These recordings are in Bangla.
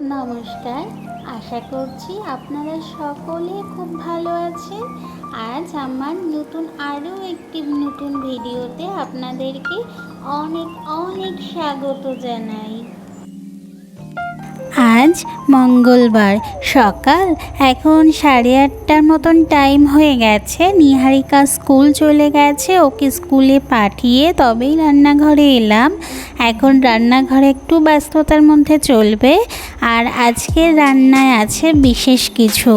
নমস্কার, আশা করছি আপনারা সকলে খুব ভালো আছেন। আজ আমার নতুন, আরও একটি নতুন ভিডিওতে আপনাদেরকে অনেক অনেক স্বাগত জানাই। আজ মঙ্গলবার, সকাল। এখন সাড়ে আটটার মতন টাইম হয়ে গেছে। নিহারিকা স্কুল চলে গেছে, ওকে স্কুলে পাঠিয়ে তবেই রান্নাঘরে এলাম। এখন রান্নাঘরে একটু ব্যস্ততার মধ্যে চলবে। আর আজকের রান্নায় আছে বিশেষ কিছু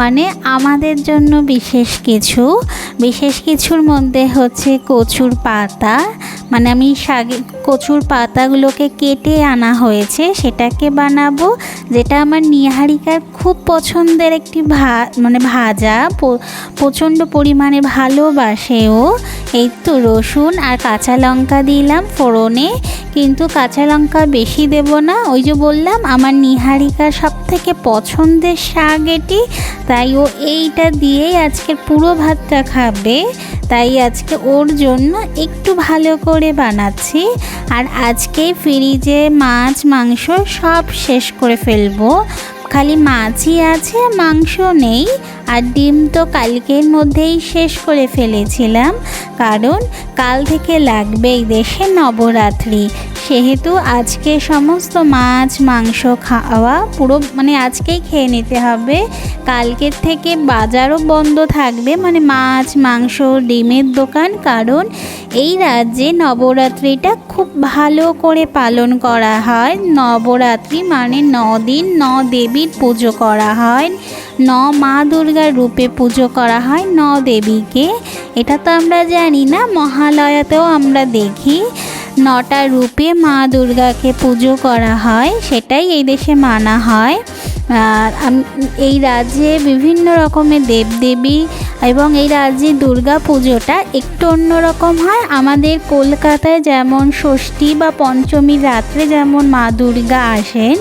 মানে আমাদের জন্য বিশেষ কিছু। বিশেষ কিছুর মধ্যে হচ্ছে কচুর পাতা মানে আমি শাগে কচুর পাতাগুলোকে কেটে আনা হয়েছে, সেটাকে বানাবো, যেটা আমার নিহারিকার খুব পছন্দের একটি ভা মানে ভাজা প্রচণ্ড পরিমাণে ভালোবাসে ও এই তো রসুন আর কাঁচা লঙ্কা দিলাম ফোড়নে। কিন্তু কাঁচা লঙ্কা বেশি দেব না। ওই যে বললাম, আমার নিহারিকার সব থেকে পছন্দের শাক এটি। তাই ও এইটা দিয়েই আজকের পুরো ভাতটা খাবে। তাই আজকে ওর জন্য একটু ভালো করে বানাচ্ছি। আর আজকে ফ্রিজে মাছ, মাংস সব শেষ করে ফেলব। খালি মাছই আছে, মাংস নেই। আর ডিম তো কালকের মধ্যেই শেষ করে ফেলেছিলাম, কারণ কাল থেকে লাগবে এই দেশে নবরাত্রি। সেহেতু আজকে সমস্ত মাছ, মাংস খাওয়া পুরো মানে আজকেই খেয়ে নিতে হবে। কালকের থেকে বাজারও বন্ধ থাকবে মানে মাছ, মাংস, ডিমের দোকান, কারণ এই রাজ্যে নবরাত্রিটা খুব ভালো করে পালন করা হয়। নবরাত্রি মানে ন দিন ন দেবীর পুজো করা হয়। ন মা দুর্গার রূপে পুজো করা হয় ন দেবীকে। এটা তো আমরা জানি না, মহালয়াতেও আমরা দেখি। নটা রূপে মা দুর্গাকে পুজো করা হয়, সেটাই এই দেশে মানা হয়। এই রাজ্যে বিভিন্ন রকমের দেবদেবী এবং এই রাজ্যে দুর্গা পুজোটা একটু অন্যরকম হয়। আমাদের কলকাতায় যেমন ষষ্ঠী বা পঞ্চমীর রাত্রে যেমন মা দুর্গা আসেন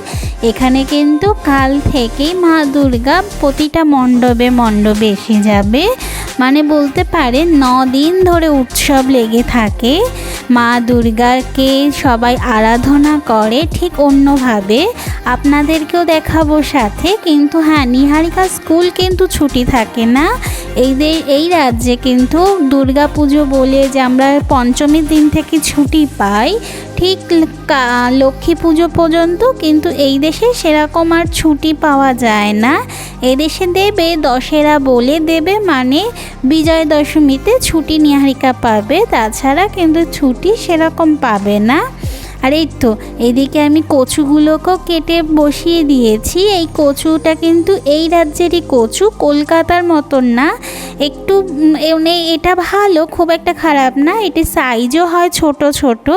এখানে কিন্তু কাল থেকেই মা দুর্গা প্রতিটা মণ্ডপে মণ্ডপে এসে যাবে। মানে বলতে পারে ন দিন ধরে উৎসব লেগে থাকে। মা দুর্গাকে সবাই আরাধনা করে ঠিক অন্যভাবে। আপনাদেরকেও দেখাবো সাথে। কিন্তু হ্যাঁ নিহারিকা স্কুল কিন্তু ছুটি থাকে না। এই এই রাজ্যে কিন্তু দুর্গা পুজো বলে যে আমরা পঞ্চমীর দিন থেকে ছুটি পাই ঠিক লক্ষ্মী পুজো পর্যন্ত কিন্তু এই দেশে সেরকম আর ছুটি পাওয়া যায় না। এদেশে দেবে দশেরা বলে দেবে মানে বিজয় দশমীতে ছুটি নিহারিকা পাবে, তাছাড়া কিন্তু ছুটি সেরকম পাবে না। আর এই তো, এদিকে আমি কচুগুলোকেও কেটে বসিয়ে দিয়েছি। এই কচুটা কিন্তু এই রাজ্যেরই কচু, কলকাতার মতন না। একটু মানে এটা ভালো, খুব একটা খারাপ না। এটি সাইজও হয় ছোট ছোট,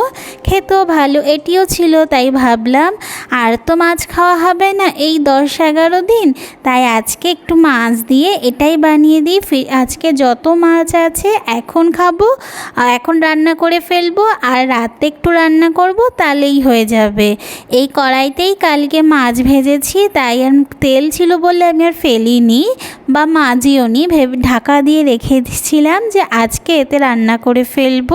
খেতেও ভালো। এটিও ছিল তাই ভাবলাম। আর তো মাছ খাওয়া হবে না, এই দশ এগারো দিন। তাই আজকে একটু মাছ দিয়ে এটাই বানিয়ে দিই। আজকে যত মাছ আছে এখন খাব এখন রান্না করে ফেলব, আর রাতে একটু রান্না করব, তাহলেই হয়ে যাবে। এই কড়াইতেই কালকে মাছ ভেজেছি, তাই আর তেল ছিল বলে আমি আর ফেলিনি, বা মাজিও নি। ভেবে, ঢাকা দিয়ে রেখে দিয়েছিলাম যে আজকে এতে রান্না করে ফেলব।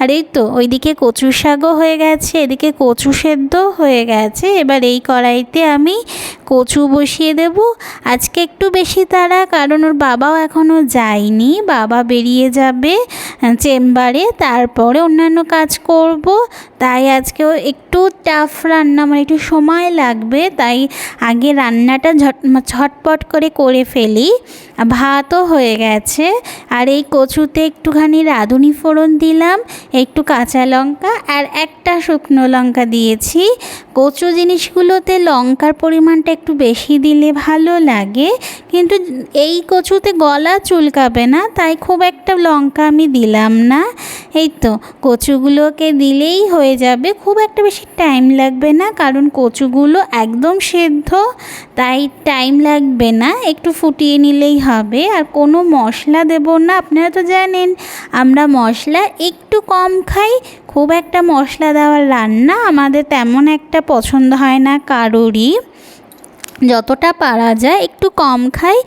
আর এই তো, ওইদিকে কচু শাকও হয়ে গেছে, এদিকে কচু সেদ্ধ হয়ে গেছে। এবার এই কড়াইতে আমি কচু বসিয়ে দেব। আজকে একটু বেশি তারা কারণ ওর বাবাও এখনও যায়নি। বাবা বেরিয়ে যাবে চেম্বারে, তারপরে অন্যান্য কাজ করব। তাই আজকেও একটু টাফ রান্না মানে একটু সময় লাগবে, তাই আগে রান্নাটা ঝট, ঝটপট করে করে ফেলি। ভাতও হয়ে গেছে। আর এই কচুতে একটুখানি রাঁধুনি ফোড়ন দিলাম, একটু কাঁচা লঙ্কা আর একটা শুকনো লঙ্কা দিয়েছি। কচু জিনিসগুলোতে লঙ্কার পরিমাণটা একটু বেশি দিলে ভালো লাগে, কিন্তু এই কচুতে গলা চুলকাবে না, তাই খুব একটা লঙ্কা আমি দিলাম না। এই তো, কচুগুলোকে দিলেই হয়ে যাবে। খুব একটা বেশি টাইম লাগবে না, কারণ কচুগুলো একদম সেদ্ধ, তাই টাইম লাগবে না। একটু ফুটিয়ে নিলেই হবে। আর কোনো মশলা দেব না, আপনারা তো জানেন, আমরা মশলা একটু কম খাই। খুব একটা মশলা দেওয়ার রান্না আমাদের তেমন একটা পছন্দ হয় না কারোরই। যতটা পারা যায় একটু কম খাই।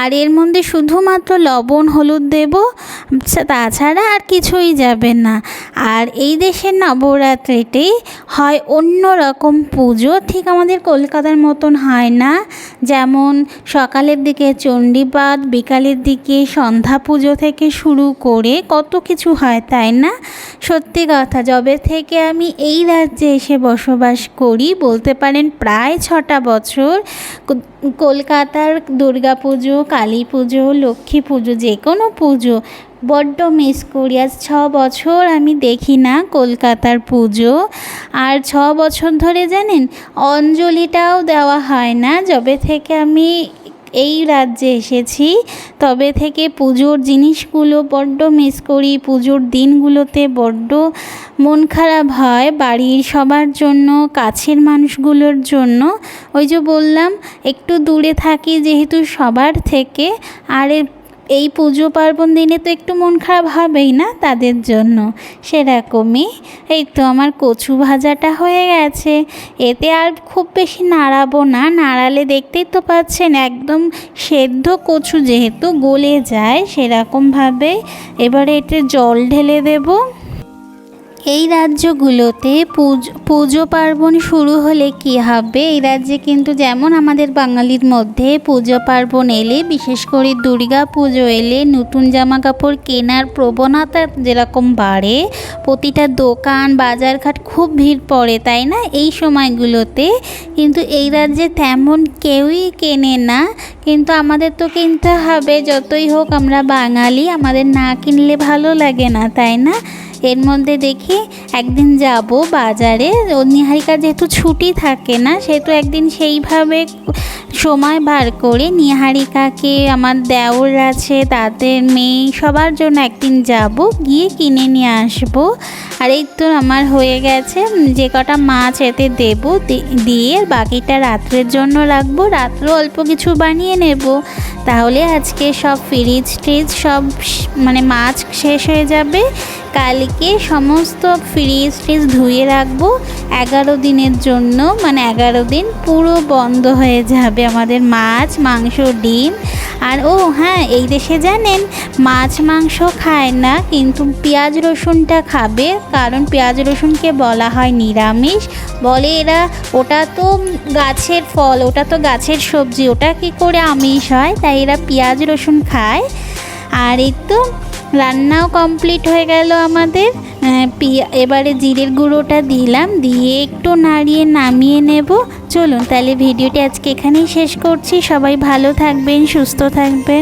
আর এর মধ্যে শুধুমাত্র লবণ, হলুদ দেব তাছাড়া আর কিছুই যাবে না। আর এই দেশের নবরাত্রিতে হয় অন্য রকম পুজো, ঠিক আমাদের কলকাতার মতন হয় না। যেমন সকালের দিকে চণ্ডীপাঠ বিকালের দিকে সন্ধ্যা পুজো থেকে শুরু করে কত কিছু হয়, তাই না? সত্যি কথা, যবে থেকে আমি এই রাজ্যে এসে বসবাস করি, বলতে পারেন প্রায় ছটা বছর কলকাতার দুর্গা পুজো, কালী পুজো, লক্ষ্মী পুজো, যে কোনো পুজো, বড্ড মিস করি। আজ ছ বছর আমি দেখি না কলকাতার পুজো। আর ছ বছর ধরে জানেন, অঞ্জলিটাও দেওয়া হয় না। যবে থেকে আমি এই রাজ্যে এসেছি। তবে থেকে পুজোর জিনিসগুলো বড্ড মিস করি। পুজোর দিনগুলোতে বড্ড মন খারাপ হয় বাড়ির সবার জন্য, কাছের মানুষগুলোর জন্য। ওই যে বললাম, একটু দূরে থাকি যেহেতু সবার থেকে। আর এই পুজো পার্বণ দিনে তো একটু মন খারাপ হবেই না তাদের জন্য? সেরকমই। এই তো আমার কচু ভাজাটা হয়ে গেছে। এতে আর খুব বেশি নাড়াবো না। নাড়ালে দেখতেই তো পাচ্ছেন একদম সেদ্ধ কচু যেহেতু গলে যায় সেরকমভাবে। এবারে এতে জল ঢেলে দেবো। এই রাজ্যগুলোতে পুজো পার্বণ শুরু হলে কি হবে? এই রাজ্যে কিন্তু যেমন আমাদের বাঙালির মধ্যে পুজো পার্বণ এলে, বিশেষ করে দুর্গা পুজো এলে, নতুন জামা কাপড় কেনার প্রবণতা যেরকম বাড়ে, প্রতিটা দোকান, বাজারঘাট খুব ভিড় পড়ে, তাই না? এই সময়গুলোতে কিন্তু এই রাজ্যে তেমন কেউই কেনে না। কিন্তু আমাদের তো কিনতে হবে, যতই হোক আমরা বাঙালি, আমাদের না কিনলে ভালো লাগে না, তাই না? এর মধ্যে দেখি একদিন যাব বাজারে। নিহারিকার যেহেতু ছুটি থাকে না সেহেতু একদিন সেইভাবে সময় বার করে নিহারিকাকে আমার দেওর আছে, তাদের মেয়ে, সবার জন্য একদিন যাব, গিয়ে কিনে নিয়ে আসব। আর এই তো আমার হয়ে গেছে যে কটা মাছ এতে দেবো দিয়ে বাকিটা রাত্রের জন্য রাখব, রাত্রে অল্প কিছু বানিয়ে নেব। তাহলে আজকে সব ফ্রিজ ট্রিজ সব মানে মাছ শেষ হয়ে যাবে। কালকে সমস্ত ফ্রিজ ট্রিজ ধুয়ে রাখব। এগারো দিনের জন্য মানে এগারো দিন পুরো বন্ধ হয়ে যাবে। আমাদের মাছ, মাংস, ডিম। আর ও হ্যাঁ এই দেশে জানেন, মাছ, মাংস খায় না, কিন্তু পেঁয়াজ, রসুনটা খাবে, কারণ পেঁয়াজ, রসুনকে বলা হয় নিরামিষ। বলে এরা, ওটা তো গাছের ফল, ওটা তো গাছের সবজি, ওটা কি করে আমিষ হয়? তাই এরা পেঁয়াজ, রসুন খায়। আর এই তো, রান্নাও কমপ্লিট হয়ে গেল আমাদের। এবারে জিরের গুঁড়োটা দিলাম, দিয়ে একটু নাড়িয়ে নামিয়ে নেব। চলুন তাহলে ভিডিওটি আজকে এখানেই শেষ করছি। সবাই ভালো থাকবেন সুস্থ থাকবেন।